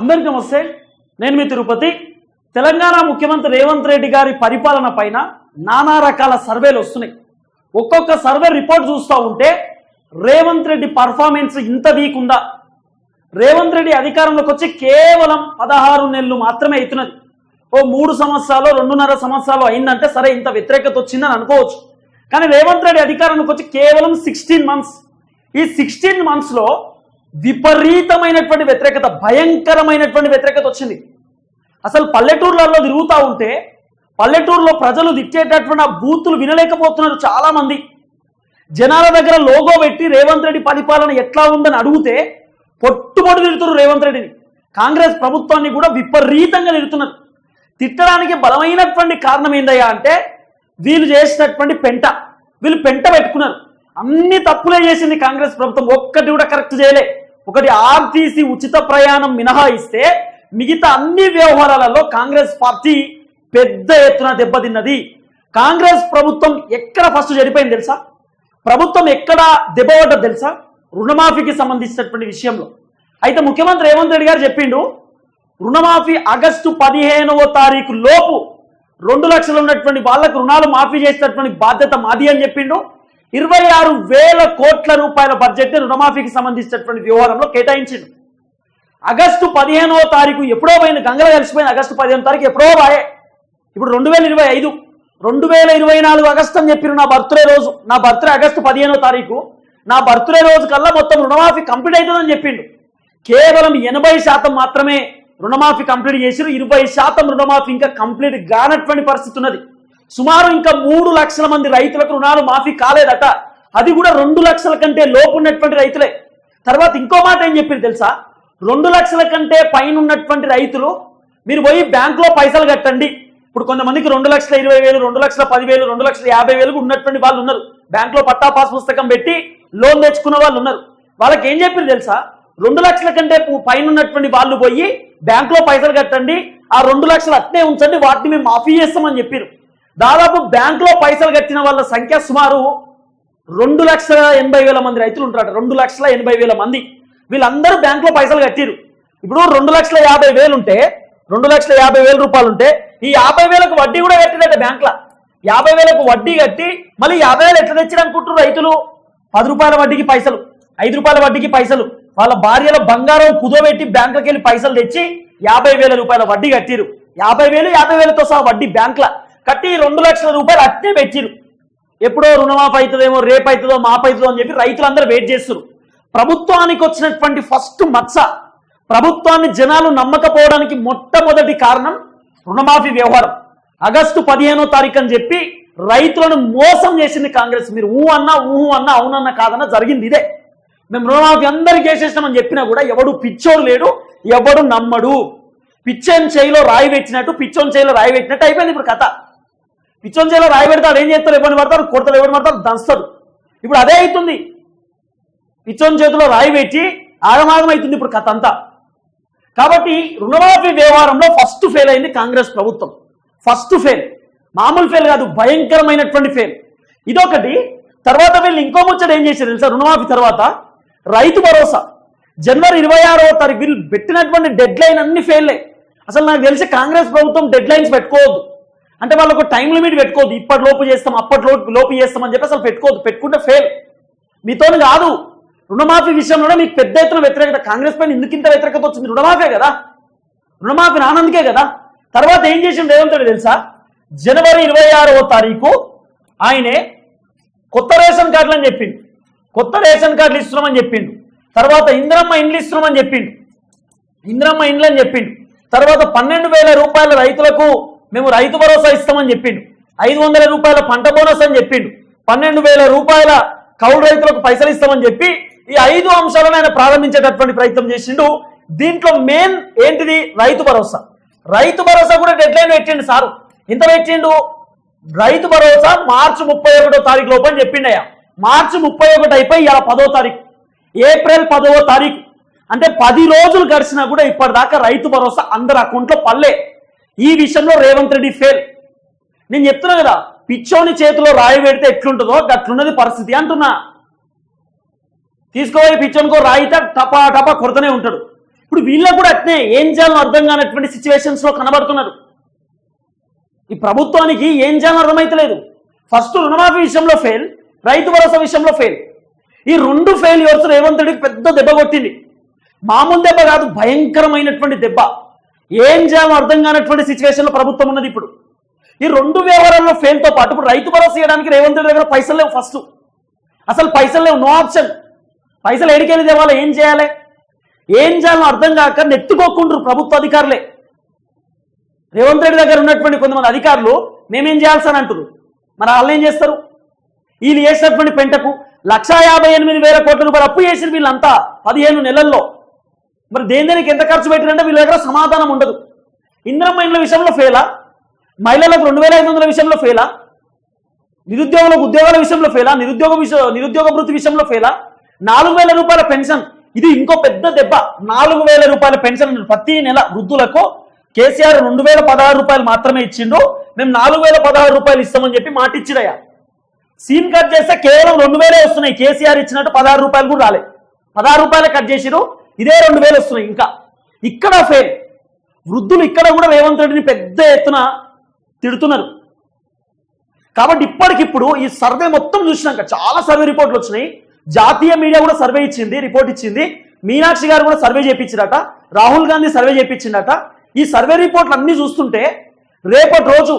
అందరికీ నమస్తే. నేను మీ తిరుపతి. తెలంగాణ ముఖ్యమంత్రి రేవంత్ రెడ్డి గారి పరిపాలన పైన నానా రకాల సర్వేలు వస్తున్నాయి. ఒక్కొక్క సర్వే రిపోర్ట్ చూస్తూ ఉంటే రేవంత్ రెడ్డి పర్ఫార్మెన్స్ ఇంత వీక్ ఉందా? రేవంత్ రెడ్డి అధికారంలోకి వచ్చి కేవలం పదహారు నెలలు మాత్రమే అవుతున్నది. ఓ మూడు సంవత్సరాలు రెండున్నర సంవత్సరాలు అయిందంటే సరే ఇంత వ్యతిరేకత వచ్చిందని అనుకోవచ్చు. కానీ రేవంత్ రెడ్డి అధికారంలోకి వచ్చి కేవలం సిక్స్టీన్ మంత్స్ ఈ సిక్స్టీన్ మంత్స్లో విపరీతమైనటువంటి వ్యతిరేకత భయంకరమైనటువంటి వ్యతిరేకత వచ్చింది. అసలు పల్లెటూర్లలో తిరుగుతూ ఉంటే పల్లెటూరులో ప్రజలు దిచ్చేటటువంటి ఆ బూతులు వినలేకపోతున్నారు చాలామంది. జనాల దగ్గర లోగో పెట్టి రేవంత్ రెడ్డి పరిపాలన ఎట్లా ఉందని అడిగితే పొట్టుబడి తిడుతున్నారు రేవంత్ రెడ్డిని. కాంగ్రెస్ ప్రభుత్వాన్ని కూడా విపరీతంగా తిడుతున్నారు. తిట్టడానికి బలమైనటువంటి కారణం ఏందయ్యా అంటే వీళ్ళు చేసినటువంటి పెంట. వీళ్ళు పెంట పెట్టుకున్నారు. అన్ని తప్పులే చేసింది కాంగ్రెస్ ప్రభుత్వం. ఒక్కటి కూడా కరెక్ట్ చేయలే. ఒకటి ఆర్టీసీ ఉచిత ప్రయాణం మినహాయిస్తే మిగతా అన్ని వ్యవహారాలలో కాంగ్రెస్ పార్టీ పెద్ద ఎత్తున దెబ్బతిన్నది. కాంగ్రెస్ ప్రభుత్వం ఎక్కడ ఫస్ట్ జరిపోయింది తెలుసా? ప్రభుత్వం ఎక్కడ దెబ్బపడ్డది తెలుసా? రుణమాఫీకి సంబంధించినటువంటి విషయంలో. అయితే ముఖ్యమంత్రి రేవంత్ రెడ్డి గారు చెప్పిండు రుణమాఫీ ఆగస్టు పదిహేనవ తారీఖు లోపు రెండు లక్షలు ఉన్నటువంటి వాళ్ళకు రుణాలు మాఫీ చేసినటువంటి బాధ్యత మాది అని చెప్పిండు. ఇరవై ఆరు వేల కోట్ల రూపాయల బడ్జెట్ రుణమాఫీకి సంబంధించినటువంటి వ్యవహారంలో కేటాయించిండు. ఆగస్టు పదిహేనవ తారీఖు ఎప్పుడో పోయింది గంగలో కలిసిపోయింది ఆగస్టు పదిహేను తారీఖు ఎప్పుడో బాయే ఇప్పుడు రెండు వేల ఇరవై ఐదు రెండు వేల ఇరవై నాలుగు ఆగస్టు అని చెప్పిన నా బర్త్డే రోజు. నా బర్త్డే ఆగస్టు పదిహేనో తారీఖు. నా బర్త్డే రోజు కల్లా మొత్తం రుణమాఫీ కంప్లీట్ అవుతుందని చెప్పిండు. కేవలం ఎనభై శాతం మాత్రమే రుణమాఫీ కంప్లీట్ చేసిరు ఇరవై శాతం రుణమాఫీ ఇంకా కంప్లీట్ కానటువంటి పరిస్థితి ఉన్నది. సుమారు ఇంకా మూడు లక్షల మంది రైతులకు రుణాలు మాఫీ కాలేదట. అది కూడా రెండు లక్షల కంటే లోపు ఉన్నటువంటి రైతులే. తర్వాత ఇంకో మాట ఏం చెప్పింది తెలుసా? రెండు లక్షల కంటే పైన ఉన్నటువంటి రైతులు మీరు పోయి బ్యాంకులో పైసలు కట్టండి. ఇప్పుడు కొంతమందికి రెండు లక్షల ఇరవై వేలు రెండు లక్షల పదివేలు రెండు లక్షల యాభై వేలు ఉన్నటువంటి వాళ్ళు ఉన్నారు. బ్యాంకులో పట్టా పాస్ పుస్తకం పెట్టి లోన్ తెచ్చుకున్న వాళ్ళు ఉన్నారు. వాళ్ళకి ఏం చెప్పింది తెలుసా? రెండు లక్షల కంటే పైన ఉన్నటువంటి వాళ్ళు పోయి బ్యాంకులో పైసలు కట్టండి. ఆ రెండు లక్షలు అట్నే ఉంచండి వాటిని మేము మాఫీ చేస్తామని చెప్పారు దాదాపు బ్యాంకులో పైసలు కట్టిన వాళ్ళ సంఖ్య సుమారు రెండు లక్షల ఎనభై వేల మంది రైతులు ఉంటారు రెండు లక్షల ఎనభై వేల మంది. వీళ్ళందరూ బ్యాంకులో పైసలు కట్టిరు ఇప్పుడు రెండు లక్షల యాభై వేలు ఉంటే రెండు లక్షల యాభై వేల రూపాయలు ఉంటే ఈ యాభై వేలకు వడ్డీ కూడా కట్టినట్ట బ్యాంకులో. యాభై వేలకు వడ్డీ కట్టి మళ్ళీ యాభై వేలు ఎట్లా తెచ్చారు రైతులు? పది రూపాయల వడ్డీకి పైసలు. ఐదు రూపాయల వడ్డీకి పైసలు. వాళ్ళ భార్యల బంగారం కుదోబెట్టి బ్యాంకులకు వెళ్ళి పైసలు తెచ్చి యాభై వేల రూపాయల వడ్డీ కట్టిరు యాభై వేలు యాభై వేలతో సహా వడ్డీ బ్యాంకుల. కట్టి రెండు లక్షల రూపాయలు అట్టే పెట్టిరు. ఎప్పుడో రుణమాఫీ అవుతుందేమో రేపు అవుతుందో మాపు అవుతుందో అని చెప్పి రైతులందరూ వెయిట్ చేస్తారు ప్రభుత్వానికి వచ్చినటువంటి ఫస్ట్ మచ్చ ప్రభుత్వాన్ని జనాలు నమ్మకపోవడానికి మొట్టమొదటి కారణం రుణమాఫీ వ్యవహారం. ఆగస్టు పదిహేనో తారీఖు అని చెప్పి రైతులను మోసం చేసింది కాంగ్రెస్. మీరు ఊ అన్నా ఊహు అన్నా అవునన్నా కాదన్నా జరిగింది ఇదే. మేము రుణమాఫీ అందరికి చేసేసినామని చెప్పినా కూడా ఎవడు పిచ్చోడు లేడు ఎవడు నమ్మడు. పిచ్చోని చేయిలో రాయి పెట్టినట్టు పిచ్చోని చేయిలో రాయి పెట్టినట్టు అయిపోయింది ఇప్పుడు కథ. పిచ్చోని చేయిలో రాయి పెడతాడు ఏం చేస్తారు ఎవరిని పడతారు కొడతాడు ఎవరిని పడతారు దంస్తాడు ఇప్పుడు అదే అవుతుంది. పిచ్చోని చేతిలో రాయి పెట్టి ఆగమాగం అవుతుంది ఇప్పుడు కథ అంతా. కాబట్టి రుణమాఫీ వ్యవహారంలో ఫస్ట్ ఫెయిల్ అయింది కాంగ్రెస్ ప్రభుత్వం. First fail. మామూలు ఫెయిల్ కాదు భయంకరమైనటువంటి ఫెయిల్. ఇదొకటి. తర్వాత వీళ్ళు ఇంకో ముచ్చట ఏం చేశారు తెలుసా? రుణమాఫీ తర్వాత రైతు భరోసా. జనవరి ఇరవై ఆరో తారీఖు వీళ్ళు పెట్టినటువంటి డెడ్ లైన్ అన్ని ఫెయిల్. అసలు నాకు తెలిసి కాంగ్రెస్ ప్రభుత్వం డెడ్ లైన్స్ పెట్టుకోవద్దు. అంటే వాళ్ళకు టైం లిమిట్ పెట్టుకోవద్దు. ఇప్పటి లోపు చేస్తాం అప్పటి లోపు లోపు చేస్తాం అని చెప్పి అసలు పెట్టుకోవద్దు. పెట్టుకుంటే ఫెయిల్ మీతోని కాదు. రుణమాఫీ విషయంలోనే మీకు పెద్ద ఎత్తున వ్యతిరేకత. కాంగ్రెస్ పైన ఎందుకు ఇంత వ్యతిరేకత వచ్చింది? రుణమాఫీ కదా. రుణమాఫీ రానందుకే కదా. తర్వాత ఏం చేసిండు రేవంత్ రెడ్డి తెలుసా? జనవరి ఇరవై ఆరవ తారీఖు ఆయనే కొత్త రేషన్ కార్డులు అని చెప్పిండు. కొత్త రేషన్ కార్డులు ఇస్తున్నామని చెప్పిండు. తర్వాత ఇంద్రమ్మ ఇండ్లు ఇస్తున్నామని చెప్పిండు. ఇంద్రమ్మ ఇండ్లు అని చెప్పిండు. తర్వాత పన్నెండు వేల రూపాయల రైతులకు మేము రైతు భరోసా ఇస్తామని చెప్పిండు. ఐదు వందల రూపాయల పంట బోనస్ అని చెప్పిండు. పన్నెండు వేల రూపాయల కౌలు రైతులకు పైసలు ఇస్తామని చెప్పి ఈ ఐదు అంశాలను ఆయన ప్రారంభించేటటువంటి ప్రయత్నం చేసిండు. దీంట్లో మెయిన్ ఏంటిది? రైతు భరోసా. రైతు భరోసా కూడా డెడ్ లైన్ పెట్టిండు సారు. ఇంత పెట్టిండు? రైతు భరోసా మార్చి ముప్పై ఒకటో తారీఖు లోపు అని చెప్పిండయ్యా మార్చి ముప్పై ఒకటి అయిపోయి ఇలా పదో తారీఖు. ఏప్రిల్ పదవ తారీఖు. అంటే పది రోజులు గడిచినా కూడా ఇప్పటిదాకా రైతు భరోసా అందరి అకౌంట్లో పల్లే ఈ విషయంలో రేవంత్ రెడ్డి ఫెయిల్ నేను చెప్తున్నా కదా పిచ్చోని చేతిలో రాయి పెడితే ఎట్లుంటుందో అట్లున్నది పరిస్థితి అంటున్నా. తీసుకోవాలి పిచ్చోనికో రాయితే టపా టపా కొడుతూనే ఉంటాడు. ఇప్పుడు వీళ్ళకు కూడా అట్నే ఏం చేయాలో అర్థం కానటువంటి సిచ్యువేషన్స్లో కనబడుతున్నారు. ఈ ప్రభుత్వానికి ఏం చేయాలో అర్థమైతలేదు. ఫస్ట్ రుణమాఫీ విషయంలో ఫెయిల్ రైతు భరోసా విషయంలో ఫెయిల్ ఈ రెండు ఫెయిల్యూర్స్ రేవంత్ రెడ్డికి పెద్ద దెబ్బ కొట్టింది. మామూలు దెబ్బ కాదు భయంకరమైనటువంటి దెబ్బ. ఏం చేయాలో అర్థం కానటువంటి సిచ్యువేషన్లో ప్రభుత్వం ఉన్నది ఇప్పుడు. ఈ రెండు వ్యవహారాల్లో ఫెయిల్తో పాటు ఇప్పుడు రైతు భరోసా చేయడానికి రేవంత్ రెడ్డి దగ్గర పైసలు లేవు ఫస్ట్ అసలు పైసలు లేవు నో ఆప్షన్ పైసలు ఎడికెళ్ళి తేవాలి ఏం చేయాలి? ఏం చేయాలో అర్థం కాక నెత్తుకోకుండ్రు ప్రభుత్వ అధికారులే. రేవంత్ రెడ్డి దగ్గర ఉన్నటువంటి కొంతమంది అధికారులు మేమేం చేయాల్సి అని అంటారు మరి వాళ్ళు ఏం చేస్తారు? వీళ్ళు చేసినటువంటి పెంటకు లక్షా యాభై ఎనిమిది వేల కోట్ల రూపాయలు అప్పు చేసిన వీళ్ళంతా పదిహేను నెలల్లో. మరి దేని దేనికి ఎంత ఖర్చు పెట్టినంటే వీళ్ళ దగ్గర సమాధానం ఉండదు. ఇంద్రమ్మ ఇండ్ల విషయంలో ఫెయిలా మహిళలకు రెండు వేల ఐదు వందల విషయంలో ఫెయిలా నిరుద్యోగులకు ఉద్యోగాల విషయంలో ఫెయిలా నిరుద్యోగ విషయ నిరుద్యోగ వృత్తి విషయంలో ఫెయిలా నాలుగు వేల రూపాయల పెన్షన్. ఇది ఇంకో పెద్ద దెబ్బ. నాలుగు వేల రూపాయల పెన్షన్ ప్రతి నెల వృద్ధులకు కేసీఆర్ రెండు వేల పదహారు రూపాయలు మాత్రమే ఇచ్చిండు. మేము నాలుగు వేల పదహారు రూపాయలు ఇస్తామని చెప్పి మాట ఇచ్చిరయ్యా. సీన్ కట్ చేస్తే కేవలం రెండు వేలే వస్తున్నాయి. కేసీఆర్ ఇచ్చినట్టు పదహారు రూపాయలు కూడా రాలే. పదహారు రూపాయలు కట్ చేసిరు ఇదే రెండు వేలు వస్తున్నాయి ఇంకా. ఇక్కడ ఫెయిల్ వృద్ధులు ఇక్కడ కూడా రేవంత్ రెడ్డిని పెద్ద ఎత్తున తిడుతున్నారు. కాబట్టి ఇప్పటికిప్పుడు ఈ సర్వే మొత్తం చూసినాక చాలా సర్వే రిపోర్ట్లు వచ్చినాయి. జాతీయ మీడియా కూడా సర్వే ఇచ్చింది రిపోర్ట్ ఇచ్చింది. మీనాక్షి గారు కూడా సర్వే చేయించారట రాహుల్ గాంధీ సర్వే చేయించిండట ఈ సర్వే రిపోర్ట్లు అన్ని చూస్తుంటే రేపటి రోజు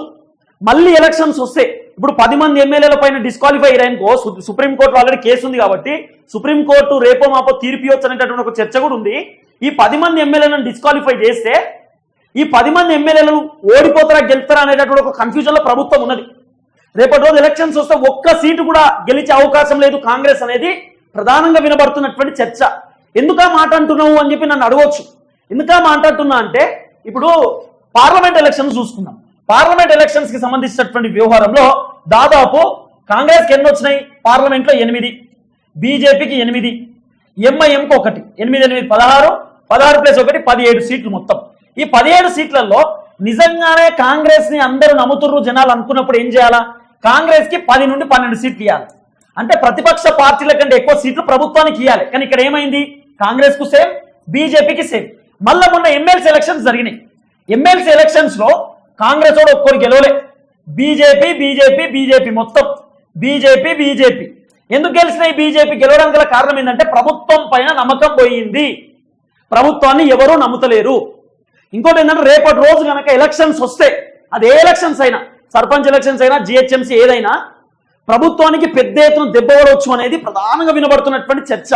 మళ్ళీ ఎలక్షన్స్ వస్తే ఇప్పుడు పది మంది ఎమ్మెల్యేల పైన డిస్క్వాలిఫై అయ్యారనుకో సుప్రీంకోర్టు ఆల్రెడీ కేసు ఉంది కాబట్టి సుప్రీంకోర్టు రేపో మాపో తీర్పు ఇవ్వచ్చు అనేటటువంటి ఒక చర్చ కూడా ఉంది. ఈ పది మంది ఎమ్మెల్యేలను డిస్క్వాలిఫై చేస్తే ఈ పది మంది ఎమ్మెల్యేలను ఓడిపోతారా గెలుస్తారా అనేటటువంటి ఒక కన్ఫ్యూజన్లో ప్రభుత్వం ఉన్నది. రేపటి రోజు ఎలక్షన్స్ వస్తే ఒక్క సీటు కూడా గెలిచే అవకాశం లేదు కాంగ్రెస్ అనేది. ప్రధానంగా వినబడుతున్నటువంటి చర్చ. ఎందుక మాట అంటున్నావు అని చెప్పి నన్ను అడగవచ్చు ఎందుక మాట్లాడుతున్నా అంటే ఇప్పుడు పార్లమెంట్ ఎలక్షన్స్ చూసుకుందాం. పార్లమెంట్ ఎలక్షన్స్కి సంబంధించినటువంటి వ్యవహారంలో దాదాపు కాంగ్రెస్కి ఎన్ని వచ్చినాయి? పార్లమెంట్లో ఎనిమిది బీజేపీకి ఎనిమిది ఎంఐఎంకి ఒకటి. ఎనిమిది ఎనిమిది పదహారు పదహారు ప్లస్ ఒకటి పదిహేడు సీట్లు మొత్తం. ఈ పదిహేడు సీట్లలో నిజంగానే కాంగ్రెస్ని అందరూ నమ్ముతుర్రు జనాలు అనుకున్నప్పుడు ఏం చేయాలా? కాంగ్రెస్కి పది నుండి పన్నెండు సీట్లు ఇవ్వాలి అంటే ప్రతిపక్ష పార్టీల కంటే ఎక్కువ సీట్లు ప్రభుత్వానికి ఇవ్వాలి కానీ ఇక్కడ ఏమైంది? కాంగ్రెస్కు సేమ్ బీజేపీకి సేమ్. మళ్ళా మొన్న ఎమ్మెల్సీ ఎలక్షన్స్ జరిగినాయి. ఎమ్మెల్సీ ఎలక్షన్స్లో కాంగ్రెస్ వాడు ఒక్కరు గెలవలే. బీజేపీ బీజేపీ బీజేపీ మొత్తం. BJP BJP. ఎందుకు గెలిచినాయి బీజేపీ గెలవడానికి గల కారణం ఏంటంటే ప్రభుత్వం పైన నమ్మకం పోయింది. ప్రభుత్వాన్ని ఎవరూ నమ్ముతలేరు. ఇంకోటి ఏంటంటే రేపటి రోజు కనుక ఎలక్షన్స్ వస్తే అది ఏ ఎలక్షన్స్ అయినా సర్పంచ్ ఎలక్షన్స్ అయినా జిహెచ్ఎంసీ ఏదైనా ప్రభుత్వానికి పెద్ద ఎత్తున దెబ్బవడవచ్చు అనేది ప్రధానంగా వినబడుతున్నటువంటి చర్చ.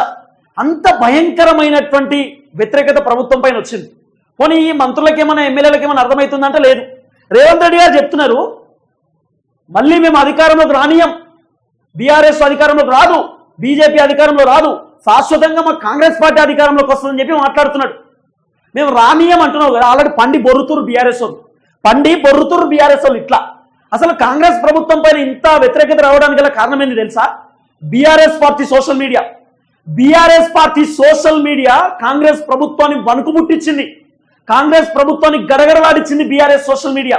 అంత భయంకరమైనటువంటి వ్యతిరేకత ప్రభుత్వం పైన వచ్చింది. పోనీ ఈ మంత్రులకి ఏమైనా ఏమైనా అర్థమవుతుందంటే లేదు. రేవంత్ రెడ్డి గారు చెప్తున్నారు మళ్ళీ మేము అధికారంలోకి రానియం బీఆర్ఎస్ అధికారంలోకి రాదు. బీజేపీ అధికారంలో రాదు. శాశ్వతంగా మా కాంగ్రెస్ పార్టీ అధికారంలోకి వస్తుందని చెప్పి మాట్లాడుతున్నాడు. మేము రానీయం అంటున్నావు కదా. ఆల్రెడీ పండి బొర్రుతూరు బీఆర్ఎస్ వాళ్ళు. పండి బొర్రుతూరు బీఆర్ఎస్ వాళ్ళు ఇట్లా. అసలు కాంగ్రెస్ ప్రభుత్వం పైన ఇంత వ్యతిరేకత రావడానికి గల కారణం ఏంది తెలుసా? BRS party social media. BRS party social media Congress ప్రభుత్వాన్ని వణుకుముట్టించింది. కాంగ్రెస్ ప్రభుత్వాన్ని గడగడలాడిచ్చింది BRS social media.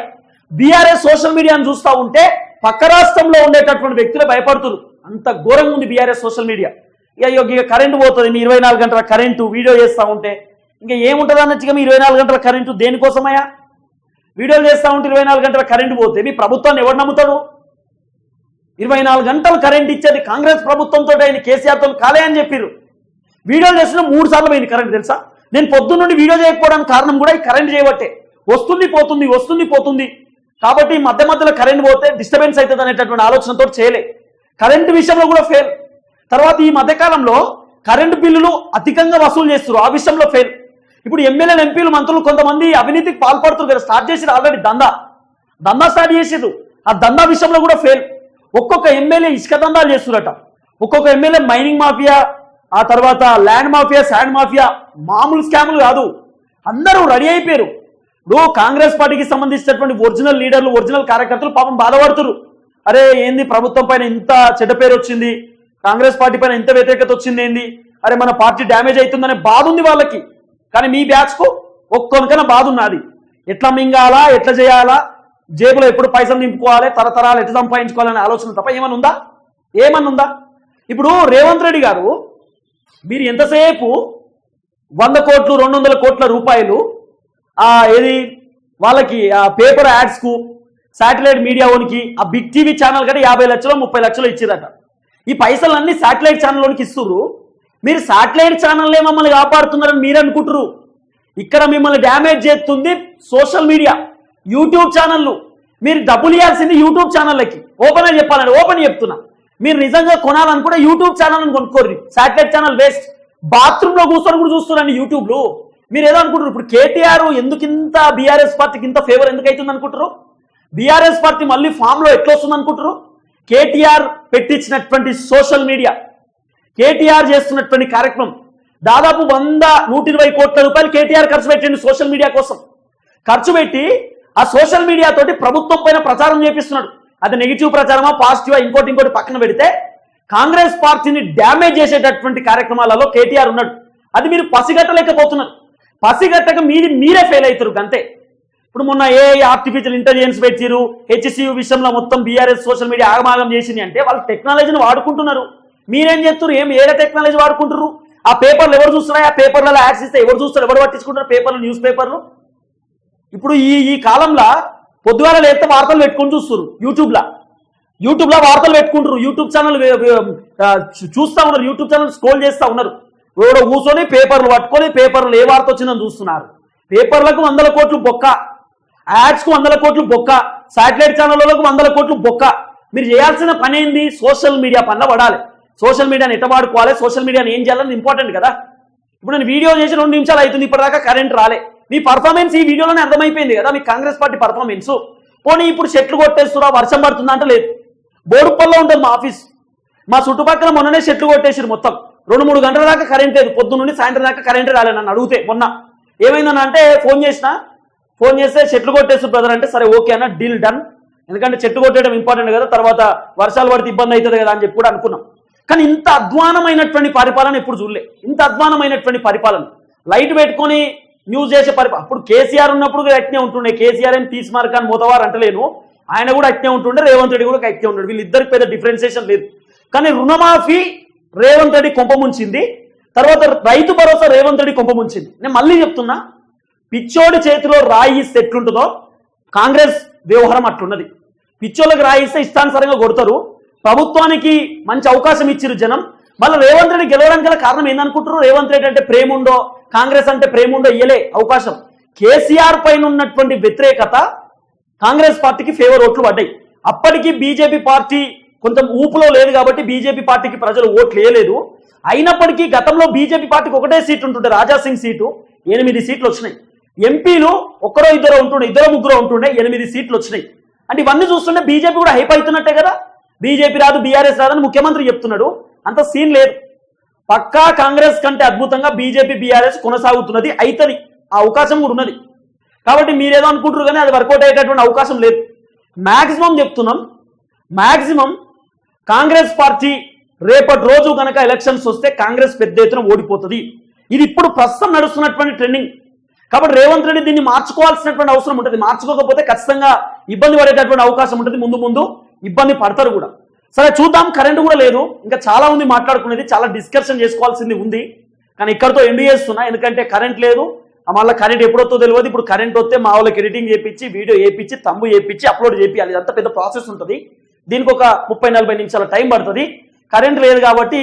BRS social మీడియాను చూస్తూ ఉంటే పక్క రాష్ట్రంలో ఉండేటటువంటి వ్యక్తులు భయపడుతున్నారు. అంత ఘోరంగా ఉంది బీఆర్ఎస్ సోషల్ మీడియా. ఇక ఇక కరెంటు పోతుంది మీ ఇరవై నాలుగు గంటల కరెంటు వీడియో చేస్తూ ఉంటే. ఇంకా ఏముంటుంది అన్నట్టుగా మీ ఇరవై నాలుగు గంటల కరెంటు దేనికోసమయ్యా? వీడియోలు చేస్తూ ఉంటే ఇరవై నాలుగు గంటల కరెంటు పోతే మీ ప్రభుత్వాన్ని ఎవరు నమ్ముతాడు? ఇరవై నాలుగు గంటలు కరెంట్ ఇచ్చేది కాంగ్రెస్ ప్రభుత్వంతో ఆయన కేసీఆర్తో కాలే అని చెప్పారు వీడియోలు చేసిన మూడు సార్లు పోయింది కరెంట్ తెలుసా? నేను పొద్దున్న నుండి వీడియో చేయకపోవడానికి కారణం కూడా ఈ కరెంట్ చేయబట్టే. వస్తుంది పోతుంది వస్తుంది పోతుంది. కాబట్టి మధ్య మధ్యలో కరెంట్ పోతే డిస్టర్బెన్స్ అవుతుంది అనేటటువంటి ఆలోచనతో చేయలే. కరెంట్ విషయంలో కూడా ఫెయిల్ తర్వాత ఈ మధ్యకాలంలో కరెంటు బిల్లులు అధికంగా వసూలు చేస్తారు ఆ విషయంలో ఫెయిల్ ఇప్పుడు ఎమ్మెల్యేలు ఎంపీలు మంత్రులు కొంతమంది అవినీతికి పాల్పడుతున్నారు కదా. స్టార్ట్ చేసిరు ఆల్రెడీ దందా. దందా స్టార్ట్ చేసిర్రు. ఆ దందా విషయంలో కూడా ఫెయిల్ ఒక్కొక్క ఎమ్మెల్యే ఇసుక దందాలు చేస్తున్నట. ఒక్కొక్క ఎమ్మెల్యే మైనింగ్ మాఫియా ఆ తర్వాత ల్యాండ్ మాఫియా శాండ్ మాఫియా మామూలు స్కాములు కాదు. అందరూ రెడీ అయిపోయారు. ఇప్పుడు కాంగ్రెస్ పార్టీకి సంబంధించినటువంటి ఒరిజినల్ లీడర్లు ఒరిజినల్ కార్యకర్తలు పాపం బాధపడుతురు అరే ఏంది ప్రభుత్వం పైన ఇంత చెడ్డ పేరు వచ్చింది? కాంగ్రెస్ పార్టీ పైన ఇంత వ్యతిరేకత వచ్చింది ఏంది? అరే మన పార్టీ డ్యామేజ్ అవుతుందనే బాధ ఉంది వాళ్ళకి. కానీ మీ బ్యాచ్కు ఒక్కొనికైనా బాధ ఉన్నది. ఎట్లా మింగాలా ఎట్లా చేయాలా? జేబులో ఎప్పుడు పైసలు నింపుకోవాలి తరతరాలు ఎట్లా సంపాదించుకోవాలనే ఆలోచన తప్ప ఏమన్నా ఉందా? ఏమన్నా ఉందా? ఇప్పుడు రేవంత్ రెడ్డి గారు మీరు ఎంతసేపు వంద కోట్లు రెండు వందల కోట్ల రూపాయలు ఏది? వాళ్ళకి ఆ పేపర్ యాడ్స్కు శాటిలైట్ మీడియా ఓనికి ఆ బిగ్ టీవీ ఛానల్ కంటే యాభై లక్షలు ముప్పై లక్షలు ఇచ్చిరట ఈ పైసలన్నీ శాటిలైట్ ఛానల్లోనికి ఇస్తుర్రు. మీరు శాటిలైట్ ఛానల్లే మమ్మల్ని కాపాడుతున్నారని మీరు అనుకుంటురు ఇక్కడ మిమ్మల్ని డ్యామేజ్ చేస్తుంది సోషల్ మీడియా యూట్యూబ్ ఛానళ్ళు. మీరు డబ్బులు ఇవ్వాల్సింది యూట్యూబ్ ఛానళ్ళకి. ఓపెన్ అని చెప్పాలండి ఓపెన్ చెప్తున్నా. మీరు నిజంగా కొనాలనుకుంటే YouTube channel కొనుక్కోర్రి. Satellite channel waste. బాత్రూమ్లో కూర్చొని కూడా చూస్తున్నారండి యూట్యూబ్లో. మీరు ఏదో అనుకుంటారు ఇప్పుడు కేటీఆర్ ఎందుకు ఇంత బీఆర్ఎస్ పార్టీకి ఇంత ఫేవర్ ఎందుకు అవుతుంది అనుకుంటారు బీఆర్ఎస్ పార్టీ మళ్ళీ ఫామ్లో ఎట్లా వస్తుంది అనుకుంటారు కేటీఆర్ పెట్టించినటువంటి సోషల్ మీడియా కేటీఆర్ చేస్తున్నటువంటి కార్యక్రమం దాదాపు వంద నూట ఇరవై కోట్ల రూపాయలు కేటీఆర్ ఖర్చు పెట్టింది సోషల్ మీడియా కోసం. ఖర్చు పెట్టి ఆ సోషల్ మీడియా తోటి ప్రభుత్వం పైన ప్రచారం చేపిస్తున్నాడు. అది నెగిటివ్ ప్రచారమా పాజిటివా ఇంకోటి ఇంకోటి పక్కన పెడితే కాంగ్రెస్ పార్టీని డ్యామేజ్ చేసేటటువంటి కార్యక్రమాలలో కేటీఆర్ ఉన్నాడు. అది మీరు పసిగట్టలేకపోతున్నారు. పసిగట్టక మీది మీరే ఫెయిల్ అవుతారు అంతే ఇప్పుడు మొన్న ఏ ఆర్టిఫిషియల్ ఇంటెలిజెన్స్ పెట్టిరు హెచ్సియు విషయంలో మొత్తం బీఆర్ఎస్ సోషల్ మీడియా ఆగమాగం చేసింది అంటే వాళ్ళు టెక్నాలజీని వాడుకుంటున్నారు. మీరేం చేస్తున్నారు ఏం ఏడ టెక్నాలజీ వాడుకుంటారు ఆ పేపర్లు ఎవరు చూస్తున్నాయి? ఆ పేపర్లలో యాడ్స్ ఇస్తే ఎవరు చూస్తారు? ఎవరు పట్టించుకుంటారు పేపర్లు న్యూస్ పేపర్లు? ఇప్పుడు ఈ ఈ కాలంలో పొద్దుగాల లేస్తే వార్తలు పెట్టుకుని చూస్తారు యూట్యూబ్లో. యూట్యూబ్లో వార్తలు పెట్టుకుంటారు యూట్యూబ్ ఛానల్ చూస్తూ ఉన్నారు యూట్యూబ్ ఛానల్ స్క్రోల్ చేస్తూ ఉన్నారు. ఎవడో కూర్చొని పేపర్లు పట్టుకొని పేపర్లు ఏ వార్త వచ్చిందని చూస్తున్నారు. పేపర్లకు వందల కోట్లు బొక్క. యాడ్స్కు వందల కోట్లు బొక్క. శాటిలైట్ ఛానళ్ళకు వందల కోట్లు బొక్క. మీరు చేయాల్సిన పని ఏంది? సోషల్ మీడియా పనుల పడాలి. సోషల్ మీడియాని ఎట్ట వాడుకోవాలి? సోషల్ మీడియాని ఏం చేయాలని ఇంపార్టెంట్ కదా. ఇప్పుడు నేను వీడియో చేసి రెండు నిమిషాలు అవుతుంది ఇప్పటిదాకా కరెంట్ రాలే. మీ పర్ఫార్మెన్స్ ఈ వీడియోలోనే అర్థమైపోయింది కదా మీ కాంగ్రెస్ పార్టీ పర్ఫార్మెన్స్ పోనీ ఇప్పుడు చెట్లు కొట్టేస్తురా వర్షం పడుతుందా అంటే లేదు. బోడుపల్లో ఉంటుంది మా ఆఫీస్ మా చుట్టుపక్కల మొన్ననే చెట్లు కొట్టేసారు మొత్తం. రెండు మూడు గంటల దాకా కరెంట్ లేదు పొద్దు నుండి సాయంత్రం దాకా కరెంట్ రాలేదు నన్ను అడిగితే మొన్న. ఏమైందని అంటే ఫోన్ చేసిన? ఫోన్ చేస్తే చెట్లు కొట్టేస్తారు బ్రదర్ అంటే సరే ఓకే అన్న డీల్ డన్ ఎందుకంటే చెట్టు కొట్టేయడం ఇంపార్టెంట్ కదా తర్వాత వర్షాలు పడితే ఇబ్బంది అవుతుంది కదా అని చెప్పి కూడా అనుకున్నాం. కానీ ఇంత అధ్వానమైనటువంటి పరిపాలన ఎప్పుడు చూడలే. ఇంత అధ్వానమైనటువంటి పరిపాలన. లైట్ పెట్టుకొని న్యూస్ చేసే పరిపాలన అప్పుడు కేసీఆర్ ఉన్నప్పుడు కూడా అట్నే ఉంటుండే. కేసీఆర్ ఏం తీసుమారు కానీ అంటలేను. ఆయన కూడా అట్నే ఉంటుండే రేవంత్ రెడ్డి కూడా అట్నే ఉంటాడు వీళ్ళిద్దరికి పెద్ద డిఫరెన్సేషన్ లేదు. కానీ రుణమాఫీ రేవంత్ రెడ్డి కొంపముంచింది తర్వాత రైతు భరోసా రేవంత్ రెడ్డి కొంపముంచింది నేను మళ్ళీ చెప్తున్నా పిచ్చోడి చేతిలో రాయి ఇస్తే ఎట్లుంటుందో కాంగ్రెస్ వ్యవహారం అట్లున్నది. పిచ్చోళ్ళకి రాయి ఇస్తే ఇష్టానుసారంగా కొడతారు. ప్రభుత్వానికి మంచి అవకాశం ఇచ్చిరు జనం. మళ్ళీ రేవంత్ రెడ్డి గెలవడానికి గల కారణం ఏందనుకుంటారు రేవంత్ రెడ్డి అంటే ప్రేమ ఉండో కాంగ్రెస్ అంటే ప్రేమ ఉండో ఇయ్యలే అవకాశం. కేసీఆర్ పైన ఉన్నటువంటి వ్యతిరేకత కాంగ్రెస్ పార్టీకి ఫేవర్ ఓట్లు పడ్డాయి. అప్పటికి బీజేపీ పార్టీ కొంత ఊపులో లేదు కాబట్టి బీజేపీ పార్టీకి ప్రజలు ఓట్లు వేయలేదు. అయినప్పటికీ గతంలో బీజేపీ పార్టీకి ఒకటే సీట్ ఉంటుండే రాజాసింగ్ సీటు. ఎనిమిది సీట్లు వచ్చినాయి. ఎంపీలు ఒక్కరో ఇద్దరు ఉంటుండే ఇద్దరు ముగ్గురు ఉంటుండే ఎనిమిది సీట్లు వచ్చినాయి. అంటే ఇవన్నీ చూస్తుంటే బీజేపీ కూడా హైప్ అవుతున్నట్టే కదా? బీజేపీ రాదు బీఆర్ఎస్ రాదని ముఖ్యమంత్రి చెప్తున్నాడు. అంత సీన్ లేదు. పక్కా కాంగ్రెస్ కంటే అద్భుతంగా బీజేపీ బీఆర్ఎస్ కొనసాగుతున్నది అవుతుంది ఆ అవకాశం కూడా ఉన్నది. కాబట్టి మీరేదో అనుకుంటారు కానీ అది వర్కౌట్ అయ్యేటటువంటి అవకాశం లేదు. మ్యాక్సిమం చెప్తున్నాం. మ్యాక్సిమం కాంగ్రెస్ పార్టీ రేపటి రోజు కనుక ఎలక్షన్స్ వస్తే కాంగ్రెస్ పెద్ద ఎత్తున ఓడిపోతుంది. ఇది ఇప్పుడు ప్రస్తుతం నడుస్తున్నటువంటి ట్రెండింగ్. కాబట్టి రేవంత్ రెడ్డి దీన్ని మార్చుకోవాల్సినటువంటి అవసరం ఉంటుంది. మార్చుకోకపోతే ఖచ్చితంగా ఇబ్బంది పడేటటువంటి అవకాశం ఉంటుంది ముందు ముందు. ఇబ్బంది పడతారు కూడా. సరే చూద్దాం. కరెంట్ కూడా లేదు. ఇంకా చాలా ఉంది మాట్లాడుకునేది. చాలా డిస్కషన్ చేసుకోవాల్సింది ఉంది. కానీ ఇక్కడతో ఎండ్ చేస్తున్నా. ఎందుకంటే కరెంట్ లేదు. మళ్ళీ కరెంట్ ఎప్పుడొత్తో తెలియదు ఇప్పుడు కరెంట్ వస్తే మా వాళ్ళకి ఎడిటింగ్ చేయించి వీడియో వేయించి తమ్ము వేయించి అప్లోడ్ చేయాలి ఇదంతా పెద్ద ప్రాసెస్ ఉంటుంది. దీనికి ఒక ముప్పై నలభై నిమిషాల టైం పడుతుంది. కరెంట్ లేదు కాబట్టి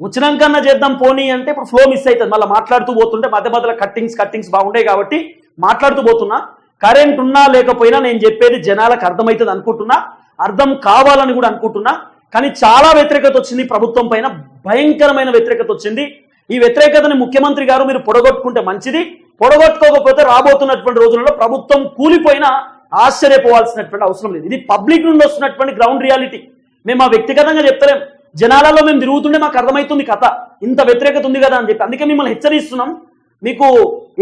వచ్చినాకన్నా చేద్దాం పోనీ అంటే ఇప్పుడు ఫ్లో మిస్ అవుతుంది మళ్ళీ మాట్లాడుతూ పోతుంటే మధ్య మధ్యలో కట్టింగ్స్ కట్టింగ్స్ బాగుంటాయి కాబట్టి మాట్లాడుతూ పోతున్నా. కరెంట్ ఉన్నా లేకపోయినా నేను చెప్పేది జనాలకు అర్థమవుతుంది అనుకుంటున్నా. అర్థం కావాలని కూడా అనుకుంటున్నా. కానీ చాలా వ్యతిరేకత వచ్చింది ప్రభుత్వం పైన. భయంకరమైన వ్యతిరేకత వచ్చింది. ఈ వ్యతిరేకతని ముఖ్యమంత్రి గారు మీరు పొడగొట్టుకుంటే మంచిది. పొడగొట్టుకోకపోతే రాబోతున్నటువంటి రోజులలో ప్రభుత్వం కూలిపోయినా ఆశ్చర్యపోవాల్సినటువంటి అవసరం లేదు. ఇది పబ్లిక్ నుండి వస్తున్నటువంటి గ్రౌండ్ రియాలిటీ. మేము ఆ వ్యక్తిగతంగా చెప్తలేం. జనాలలో మేము తిరుగుతుండే మాకు అర్థమవుతుంది కథ. ఇంత వ్యతిరేకత ఉంది కదా అని చెప్పి. అందుకే మిమ్మల్ని హెచ్చరిస్తున్నాం. మీకు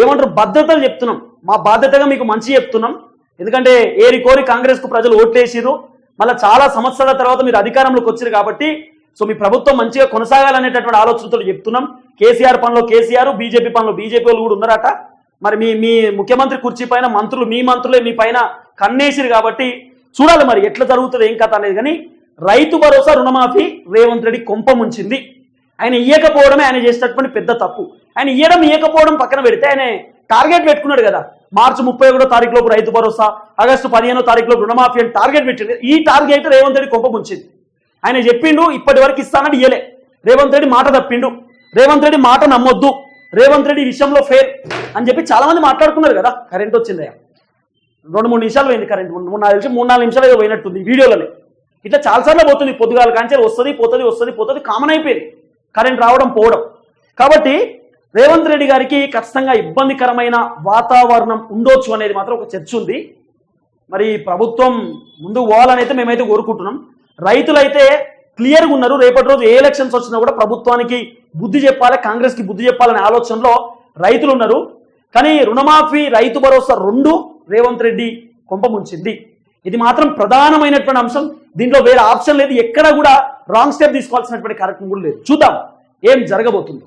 ఏమంటారు భద్రతలు చెప్తున్నాం. మా బాధ్యతగా మీకు మంచి చెప్తున్నాం. ఎందుకంటే ఏరి కోరి కాంగ్రెస్కు ప్రజలు ఓట్లేసిరు మళ్ళీ చాలా సంవత్సరాల తర్వాత మీరు అధికారంలోకి వచ్చారు కాబట్టి సో మీ ప్రభుత్వం మంచిగా కొనసాగాలనేటటువంటి ఆలోచనతో చెప్తున్నాం. కేసీఆర్ పనిలో కేసీఆర్ బీజేపీ పనిలో బీజేపీ వాళ్ళు కూడా ఉన్నారట. మరి మీ మీ ముఖ్యమంత్రి కుర్చీ పైన మంత్రులు మీ మంత్రులే మీ పైన కన్నేసిరు కాబట్టి చూడాలి మరి ఎట్లా జరుగుతుంది ఏం కథ అనేది. కానీ రైతు భరోసా రుణమాఫీ రేవంత్ రెడ్డి కొంప ముంచింది. ఆయన ఇయ్యకపోవడమే ఆయన చేసినటువంటి పెద్ద తప్పు. ఆయన ఇయ్యడం ఇయ్యకపోవడం పక్కన పెడితే ఆయన టార్గెట్ పెట్టుకున్నాడు కదా. మార్చి ముప్పై ఒకటో తారీఖులోపు రైతు భరోసా ఆగస్టు పదిహేనో తారీఖులో రుణమాఫీ అని టార్గెట్ పెట్టింది. ఈ టార్గెట్ రేవంత్ రెడ్డి కొంప ముంచింది. ఆయన చెప్పిండు ఇప్పటి వరకు ఇస్తానని ఇయ్యలే. రేవంత్ రెడ్డి మాట తప్పిండు. రేవంత్ రెడ్డి మాట నమ్మొద్దు. రేవంత్ రెడ్డి విషయంలో ఫెయిల్ అని చెప్పి చాలా మంది మాట్లాడుకున్నారు కదా కరెంట్ వచ్చిందయ్యా. రెండు మూడు నిమిషాలు పోయింది కరెంట్ మూడు నాలుగు నిమిషం మూడు నాలుగు నిమిషాలు ఏదో పోయినట్టుంది ఈ వీడియోలోనే. ఇట్లా చాలాసార్లు పోతుంది పొద్దుగాల కాంచెలు వస్తుంది పోతుంది వస్తుంది పోతుంది కామన్ అయిపోయింది. కరెంట్ రావడం పోవడం. కాబట్టి రేవంత్ రెడ్డి గారికి ఖచ్చితంగా ఇబ్బందికరమైన వాతావరణం ఉండొచ్చు అనేది మాత్రం ఒక చర్చ ఉంది. మరి ప్రభుత్వం ముందుకు పోవాలని అయితే మేమైతే కోరుకుంటున్నాం. రైతులైతే క్లియర్గా ఉన్నారు. రేపటి రోజు ఏ ఎలక్షన్స్ వచ్చినా కూడా ప్రభుత్వానికి బుద్ధి చెప్పాలి కాంగ్రెస్కి బుద్ధి చెప్పాలనే ఆలోచనలో రైతులు ఉన్నారు. కానీ రుణమాఫీ రైతు భరోసా రెండు రేవంత్ రెడ్డి కొంపముంచింది ఇది మాత్రం ప్రధానమైనటువంటి అంశం. దీంట్లో వేరే ఆప్షన్ లేదు. ఎక్కడ కూడా రాంగ్ స్టెప్ తీసుకోవాల్సినటువంటి కార్యక్రమం కూడా లేదు. చూద్దాం ఏం జరగబోతుందో.